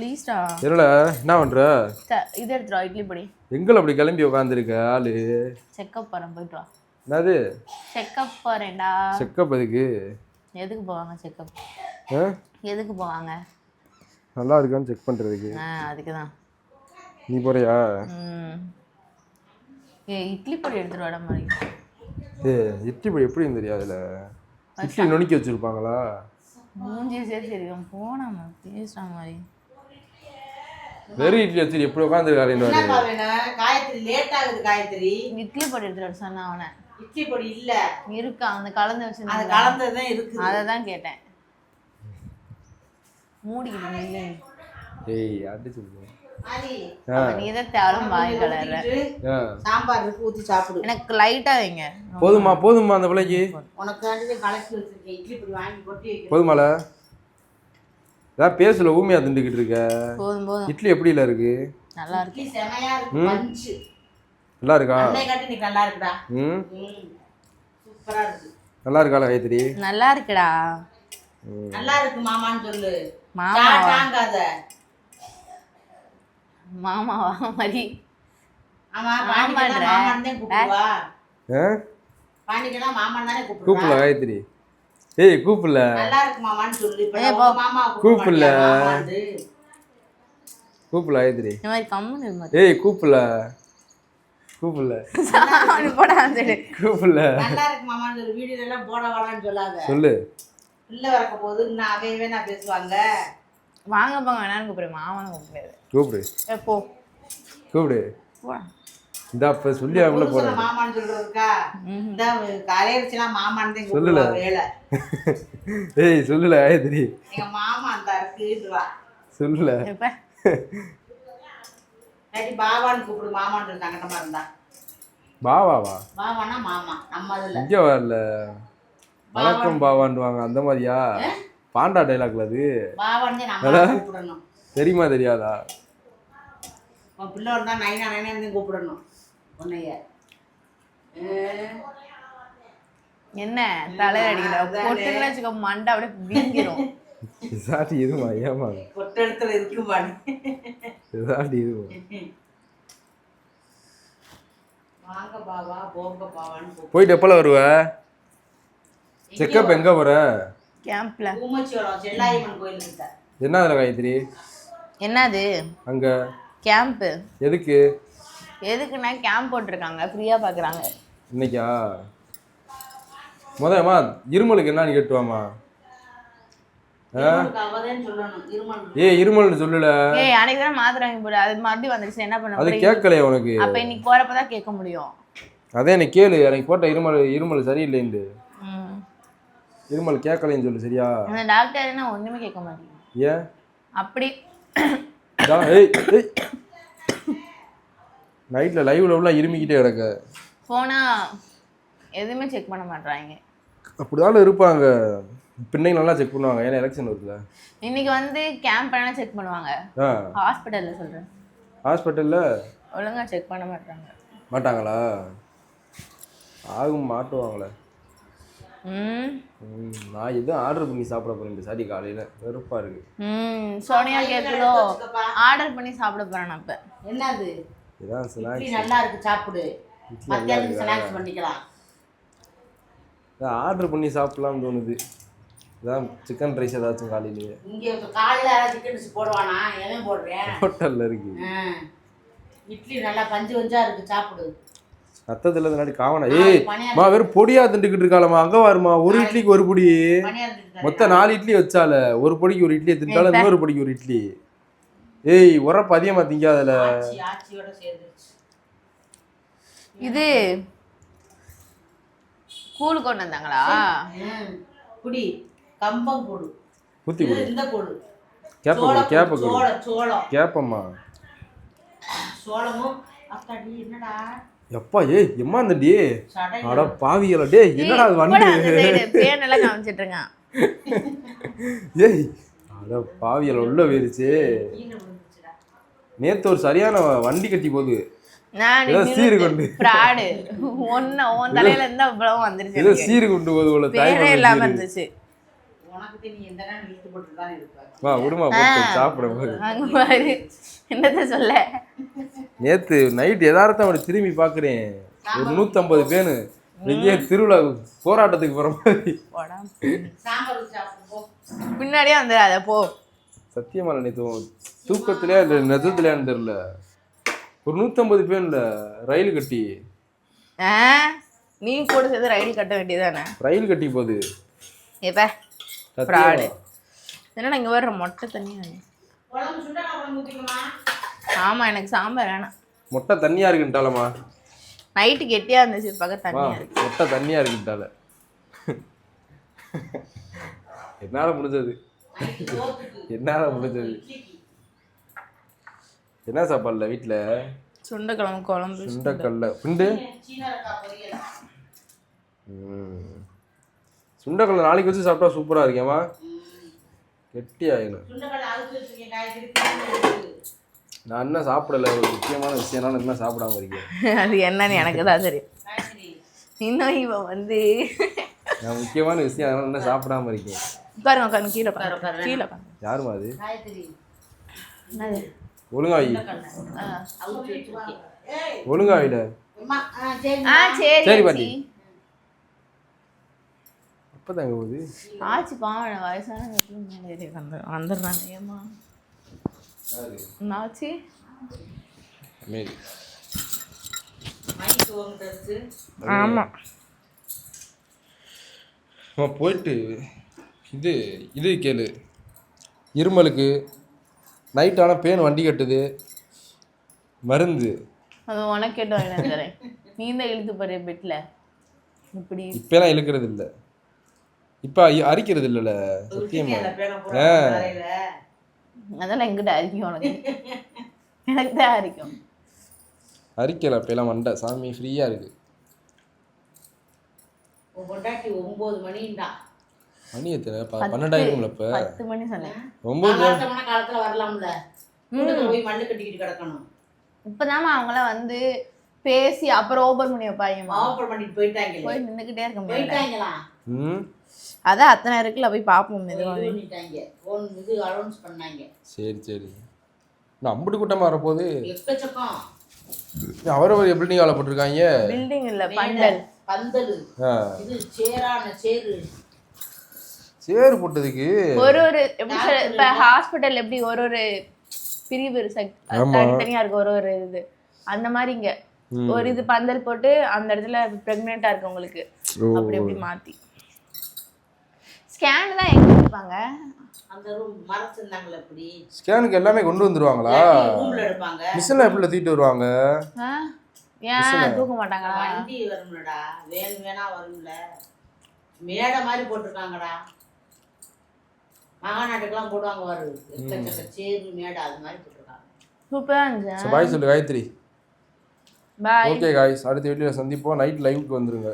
ப்ளீஸ்டா என்னடா என்ன பண்ற? இது எடுத்துருவா இட்லி பொடி. எங்களை அப்படி கிளம்பி உட்காந்துருக்க ஆளு? செக்கப் போகிறேன் போயிட்டு வா. என்னது? செக்கப் போகிறேன்டா செக்கப் எதுக்கு? எதுக்கு போவாங்க செக்கப்? எதுக்கு போவாங்க? நல்லா இருக்கான்னு செக் பண்றதுக்கு. ஆ அதுக்கு தான் நீ போறியா? ஏ இட்லி பொடி எடுத்துட்டு வாடா மாதிரி ஏ இட்லி பொடி எப்படின்னு தெரியாதுல இட்லி நுணுக்கி வச்சிருப்பாங்களா? மூஞ்சி சரி சரி போனாமா பேசுகிற மாதிரி வெறும் இட்லி வச்சு எப்படி உட்காந்துருக்காரு என்னப்பா வேணும் காயத்ரி லேட் ஆகுது காயத்ரி. இட்லி பொடி எடுத்துட்டு வர சொன்னேன் அவனை. இட்லி பொடி இல்ல. இருக்கா அந்த கலந்து அது வச்சிருந்தா கலந்ததுதான் இருக்குது. அதை தான் கேட்டேன். மூடிக்கிட்டு நில்லு. ஏய் அடிச்சு விடு. ஆதி, அப்ப நீ தான் தேவலும் வாய் கலர்ற ஊத்திட்டு ஆ. சாம்பார் இருக்கு ஊத்தி சாப்பிடு. எனக்கு லைட்டா வைங்க. போதுமா போதுமா அந்த பிள்ளைக்கு? உனக்கு கலக்கி வச்சிருக்கேன் இட்லி பொடி வாங்கி கொட்டி வைக்கிறேன். போதுமால? ஏதாவது பேசல ஊமையா திண்டுக்கிட்டு இருக்க? போதும் போதும். இட்லி எப்படில இருக்கு? நல்லா இருக்கு. செமையா இருக்கு பஞ்சு. நல்லா இருக்கா? அன்னை காட்டி நீ நல்லா இருக்குடா. ம்? சூப்பரா இருக்கு. நல்லா இருக்கால காயத்ரி? நல்லா இருக்குடா. நல்லா இருக்கு மாமான்னு சொல்லு. மாமா தாங்காத. மாமாவா? மாதிரி ஆமா பாண்டிக்கெல்லாம் மாமான்னு தான் கூப்பிடுவா. ஆ? பாண்டிக்கெல்லாம் மாமான்னு தானே கூப்பிடுவா? கூப்பிடல காயத்ரி. ஏய் கூப்பிடல. நல்லா இருக்கு மாமான்னு சொல்லு இப்ப மாமா கூப்பிடல. கூப்பிடல காயத்ரி இந்த மாதிரி மாதிரி. ஏய் கூப்பிடல. கூப்பிடல. போடா கூப்பிடல. நல்லா இருக்கு மாமான்னு சொல்லு. வீடியோ எல்லாம் போட வாடான்னு சொல்லாத. சொல்லு. பிள்ளை வரக்க போது நான் அவையவே நான் பேசுவாங்க. வாங்க போங்க. வேணான்னு கூப்பிடு. மாமான்னு கூப்பிடாது கூப்பிடு. ஏ போ. கூப்பிடு. போடா. இந்த அப்ப சொல்லி அவங்கள போறேன். மாமான்னு சொல்றதுக்கா இந்த கரையரிச்சுலாம் மாமான்னு சொல்லல. ஏய் சொல்லல காயத்ரி எங்க மாமா அந்த இருக்குன்றா சொல்லல. இல்லாட்டி பாபான்னு கூப்பிடு மாமான்னு சொல்லி தங்கட்டமா இருந்தா பாவாவா? பாபான்னா மாமா நம்ம அதுல. இங்க வரல. வணக்கம் பாவான்டுவாங்க அந்த மாதிரியா? பாண்டா டைலாக்ல அது. நம்ம கூப்பிடணும். தெரியுமா தெரியாதா? பிள்ளை வந்தா நைனா நைனா கூப்பிடணும். உன்னைய. என்ன? தலையில அடிக்கிற பொட்டுன்னு வச்சுக்கோ மண்டை அப்படியே வீங்கிரும் இதாட்டி இருமா ஏமா கொட்டெடுத்துல இருக்கு பாடி இதாட்டி இருமா வாங்க பாபா போங்க கூப்பிடு போயிட்டு எப்பல வருவ? செக்கப் எங்க போற? கேம்ப்ல. ஊமச்சியோளம் செல்லாயம்மன் கோயில் என்ன அதுல காயத்ரி? என்னது? அங்க. கேம்ப்பு எதுக்கு? எதுக்குன்னா கேம்ப் போட்டிருக்காங்க ஃப்ரீயா பாக்குறாங்க. இன்னைக்கா? முதமா இருமலுக்கு என்னன்னு கேட்டுவாமா ஏய் இருமல்னு சொல்லல. ஏய் அன்னைக்கு தானே மாத்திரை வாங்கி போடு அது மறுபடியும் வந்துருச்சு என்ன பண்ண அது? கேட்கலையே உனக்கு? அப்ப இன்னைக்கு போறப்பதான் கேட்க முடியும். அதே எனக்கு கேளு எனக்கு போட்ட இருமல் இருமல் சரியில்லைண்டு. இருமல் கேட்கலைன்னு சொல்லு சரியா? அந்த டாக்டர் என்ன ஒண்ணுமே கேட்க மாட்டேங்குது. ஏன்? அப்படி ஏய் ஏய். நைட்டில் லைவ்ல உள்ள இருமிக்கிட்டே கிடக்க. போனா எதுவுமே செக் பண்ண மாட்றாங்க அப்படிதான இருப்பாங்க. பின்னைக்கு நல்லா செக் பண்ணுவாங்க. ஏன்னா எலெக்ஷன் வருதுல இன்னைக்கு வந்து கேம்ப் எல்லாம் செக் பண்ணுவாங்க. ஹாஸ்பிட்டல்ல சொல்றேன். ஹாஸ்பிட்டலில் ஒழுங்கா செக் பண்ண மாட்றாங்க. மாட்டாங்களா? ஆகும் மாட்டுவாங்களே. நான் எதுவும் ஆர்டர் பண்ணி சாப்பிட போறேன் இந்த சாரி காலையில்? வெறுப்பாக இருக்கு. ம் சோனியா கேக்குதோ? ஆர்டர் பண்ணி சாப்பிட போறேன் நான் இப்ப. என்னது? இதான் ஸ்நாக்ஸ் நல்லா இருக்கு சாப்பிடு. மத்தியானத்துக்கு ஸ்நாக்ஸ் பண்ணிக்கலாம். ஆர்டர் பண்ணி சாப்பிடலாம்னு தோணுது. இதான் சிக்கன் ரைஸ் ஏதாச்சும் காலையிலேயே இங்க காலையில சிக்கன் டிஷ் போடுவானா? எவன் போடுறேன் ஹோட்டலில் இருக்கு. இட்லி நல்லா பஞ்சு பஞ்சா இருக்கு சாப்பிடு. ரத்தத்தில் முன்னாடி காவனா? ஏய் மா வெறும் பொடியா திண்டுக்கிட்டு இருக்காளம்மா. அங்க வாருமா ஒரு இட்லிக்கு ஒரு பொடி. மொத்தம் நாலு இட்லி வச்சால ஒரு பொடிக்கு ஒரு இட்லியை திண்டாலும் இன்னொரு பொடிக்கு ஒரு இட்லி. ஏய் உரப்பு அதிகமா திங்காதல ஆச்சி ஆச்சியோட சேர்ந்துருச்சு. இது கூழ் கொண்டு வந்தாங்களா. குடி. கம்பம் கொடு குத்தி கொடு. இந்த கொடு கேப்ப கேப்ப கொடு, கொடு. சோளம் கேப்பம்மா. சோளமும் அக்காடி என்னடா? எப்பா ஏய் எம்மா இந்தடி சடை அட பாவிகளா டேய் என்னடா அது வண்டு? பேன் எல்லாம் காமிச்சிட்டு இருக்கான். ஏய் அட பாவியல உள்ள போயிருச்சு. கீழே நேத்து ஒரு சரியான வண்டி கட்டி போகுது. சீரு கொண்டு. ஃப்ராடு. ஒன்னு உன் தலையில இருந்தா அவ்வளவு வந்துருச்சு ஏதோ. சீரு கொண்டு போகுது போல இல்லாம. இருந்துச்சு. வா விடுமா போட்டு சாப்பிட போது என்னத்த சொல்ல? நேத்து நைட் யதார்த்தம் அப்படி திரும்பி பார்க்குறேன் ஒரு நூற்றம்பது பேனு. எங்கேயோ திருவிழா போராட்டத்துக்கு போகிற மாதிரி. பின்னாடியே வந்துடாத போ. சத்தியமாக நேற்று தூக்கத்திலே இல்லை நெஜத்துலையான்னு தெரில. ஒரு நூற்றம்பது பேன்ல ரயில் கட்டி. ஆ? நீ கூட சேர்ந்து ரைடு கட்ட வேண்டியதானே ரயில் கட்டி போகுது ஏப்ப சத்தியமா. ஃப்ராடு. என்னடா இங்க வர்ற மொட்டை தண்ணி குழம்பு சுண்டா குழம்பு ஊற்றிக்கமா ஆமா எனக்கு சாம்பார் வேணாம். மொட்டை தண்ணியாக இருக்குன்ட்டாலம்மா நைட்டு கெட்டியா இருந்துச்சு பக்கம் இருக்கு. மொட்டை தண்ணியாக இருக்குன்ட்டால என்னால் முடிஞ்சது. என்னால் முடிஞ்சது. என்ன சாப்பாடுல வீட்டில்? சுண்டைக்கிழங்கு குழம்பு சுண்டக்கல்ல. ம். சுண்டக்கல்ல நாளைக்கு வச்சு சாப்பிட்டா சூப்பராக இருக்கேம்மா. கெட்டி ஆயிடும். நான் என்ன சாப்பிடல. ஒரு முக்கியமான விஷயம் நான் என்ன சாப்பிடாம இருக்கேன். அது என்னன்னு எனக்கு தான் தெரியும். இன்னும் இவன் வந்து நான் முக்கியமான விஷயம் என்ன சாப்பிடாம இருக்கேன். உட்காருங்க உட்காருங்க கீழே உட்காரு. கீழே உட்காருங்க யாருமா அது? ஒழுங்காயிட அம்மா ஆ சரி. பாட்டி. அப்போ தாங்க போகுது. ஆச்சி பாவம் வந்து வந்துடுறாங்க. ஏமா ஆச்சி? ஆமா. போயிட்டு இது இது கேளு. இருமலுக்கு நைட் ஆனால் பேன் வண்டி கட்டுது? மருந்து. அது உனக்கு கேட்டு வாங்கிட்டு தரேன். நீ தான் இழுத்து போற பெட்ல. இப்படி. இப்போலாம் இழுக்கிறது இல்லை. இப்போ அரிக்கிறது இல்லைல்ல சத்தியமா. ஆ. அதெல்லாம் எங்கிட்ட அரிக்கும் உனக்கு? எனக்கு தான் அரிக்கும். அரிக்கலை இப்போலாம் மண்டை சாமி ஃப்ரீயாக இருக்குது ஒன்பது மணின்டா. மணி எத்தனை? பன்னெண்டாயிரம்ல இப்போ பத்து மணி சொன்னேன். காலத்தமான காலத்துல வரலாம்ல. போய் மண்ணு கட்டிக்கிட்டு கிடக்கணும். இப்பதாம்மா அவங்களாம் வந்து பேசி அப்புறம் ஓபன் பண்ணி வைப்பாங்கம்மா. மாவப்படம் பண்ணிட்டு போயிட்டாங்களே. போய் நின்றுக்கிட்டே இருக்க முடியாது போயிட்டாங்களா? ம். அதான் அத்தனை இருக்குல்ல போய் பார்ப்போம் இது மெதுவாக இது அனௌன்ஸ் பண்ணாங்க. சரி சரி. நான் அம்புட்டு கூட்டமாக வரப்போகுது. எக்கச்சக்கம் அவரவர் எப்படி நீங்கள் போட்டிருக்காங்க. பில்டிங் இல்ல பந்தல். ஆ. இது சேரான சேரு. சேறு போட்டதுக்கு. ஒரு ஒரு இப்ப ஹாஸ்பிட்டல் எப்படி ஒரு ஒரு பிரிவு. தனித்தனியா இருக்கு ஒரு ஒரு இது. அந்த மாதிரி இங்க. ஒரு இது பந்தல் போட்டு அந்த இடத்துல பிரெக்னெண்டா இருக்கவங்களுக்கு. ஓ. அப்படி அப்படி மாத்தி. ஸ்கேன் தான் எங்க எடுப்பாங்க? அந்த ரூம் மறைச்சிருந்தாங்களே இப்படி ஸ்கேனுக்கு எல்லாமே கொண்டு வந்துருவாங்களா? ரூம்ல எடுப்பாங்க. மிஷினில் எப்படி தூக்கிட்டு வருவாங்க? ஆ? ஏன் தூக்க மாட்டாங்களா? வண்டி வரும்லடா. வேணும் வேணா வரும்ல. மேடை மாதிரி போட்டிருக்காங்கடா. மகாநாட்டுக்கெல்லாம் போடுவாங்க வரு எக்கச்சக்க சேரு மேடை அது மாதிரி போட்டிருக்காங்க. சூப்பரா இருந்துச்சு. ஸோ பாய் சொல்லு காயத்ரி. பாய் ஓகே காய்ஸ் அடுத்த வீடியோவில் சந்திப்போம். நைட் லைவுக்கு வந்துருங்க.